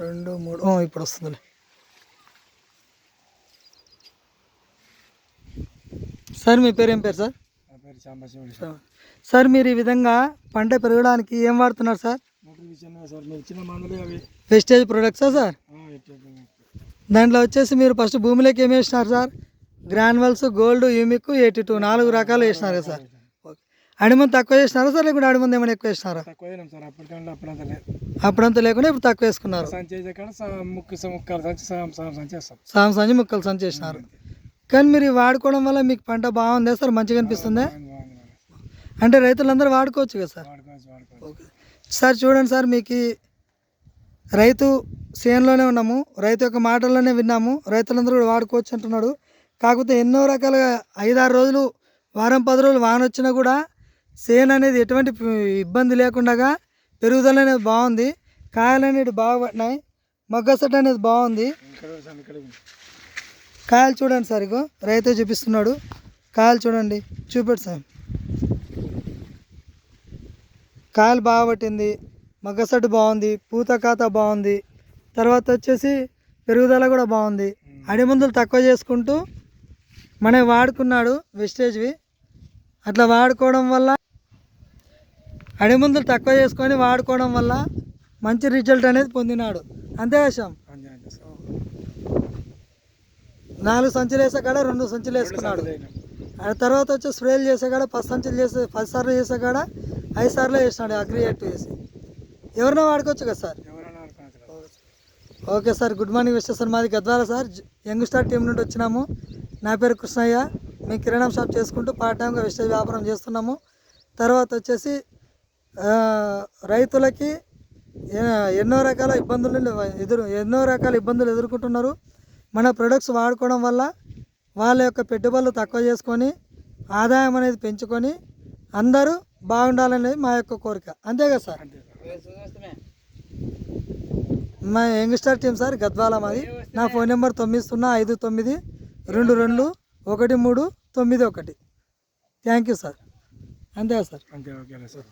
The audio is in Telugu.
రెండు మూడు. ఇప్పుడు వస్తుందిలే. సార్ మీ పేరు ఏం పేరు సార్? సార్. మీరు ఈ విధంగా పంట పెరగడానికి ఏం వాడుతున్నారు సార్? Wastage ప్రొడక్ట్సా sir? దాంట్లో వచ్చేసి మీరు ఫస్ట్ భూమిలోకి ఏం వేసినారు sir? Granules gold humic eighty two నాలుగు రకాలు వేసినారు సార్. ఓకే అడిమంది తక్కువ చేసినారా సార్? లేకుంటే అడిమంది ఏమైనా ఎక్కువ తక్కువ సార్. అప్పటికంటే అప్పుడంతా లేదు అప్పుడంతా లేకుండా ఇప్పుడు తక్కువ వేసుకున్నారు. సంచి కాడ సా- ముక్కు ముక్కలు సంచి వేస్తాం ముక్కలు సంచి వేసినారు కానీ మీరు వాడుకోవడం వల్ల మీకు పంట బాగుందా సార్? మంచిగా అనిపిస్తుందా. అంటే రైతులందరూ వాడుకోవచ్చు కదా సార్? ఓకే. సార్ చూడండి సార్ మీకు రైతు చేనులోనే ఉన్నాము. రైతు యొక్క మాటల్లోనే విన్నాము. రైతులందరూ కూడా వాడుకోవచ్చు అంటున్నాడు. కాకపోతే ఎన్నో రకాలుగా ఐదారు రోజులు వారం పది రోజులు వాన వచ్చినా కూడా సేన్ అనేది ఎటువంటి ఇబ్బంది లేకుండా పెరుగుదల అనేది బాగుంది. కాయలు అనేవి బాగా పడినాయి మొగ్గ అనేది బాగుంది. కాయలు చూడండి సార్ ఇగో. రైతు చూపిస్తున్నాడు. కాయలు చూడండి. చూపెట్టు సార్. కాయలు బాగా పట్టింది. మగ్గసట్టు బాగుంది. పూత కాత బాగుంది. తర్వాత వచ్చేసి పెరుగుదల కూడా బాగుంది. అడి మందులు తక్కువ చేసుకుంటూ మన వాడుకున్నాడు వెస్టేజ్వి. అట్లా వాడుకోవడం వల్ల అడి మందులు తక్కువ చేసుకొని వాడుకోవడం వల్ల మంచి రిజల్ట్ అనేది పొందినాడు. అంతే విషయం నాలుగు సంచులు వేసే కాడ రెండు సంచులు వేసుకున్నాడు. ఆ తర్వాత వచ్చి స్ప్రేలు చేసే కాడ పది సంచులు చేసే పది సార్లు చేసే కాడ ఐదు సార్లు వేసినాడు అగ్రియేట్ వేసి ఎవరైనా వాడుకోవచ్చు కదా sir. Okay sir good morning Vishwa sir మాది Gadwal sir. Young star team నుండి వచ్చినాము. నా పేరు కృష్ణయ్య. మేము కిరాణం షాప్ చేసుకుంటూ పార్ట్ టైంగా వెస్టేజ్ వ్యాపారం చేస్తున్నాము. తర్వాత వచ్చేసి రైతులకి ఎన్నో రకాల ఇబ్బందులు ఎదురు ఎన్నో రకాల ఇబ్బందులు ఎదుర్కొంటున్నారు. మన ప్రొడక్ట్స్ వాడుకోవడం వల్ల వాళ్ళ యొక్క పెట్టుబడులు తక్కువ చేసుకొని ఆదాయం అనేది పెంచుకొని అందరూ బాగుండాలనేది మా యొక్క కోరిక. అంతే కదా సార్? మా young star team sir Gadwal మాది. నా ఫోన్ నెంబర్ తొమ్మిది సున్నా ఐదు తొమ్మిది రెండు రెండు ఒకటి మూడు తొమ్మిది ఒకటి. Thank you sir. అంతే కదా సార్? అంతే ఓకే సార్.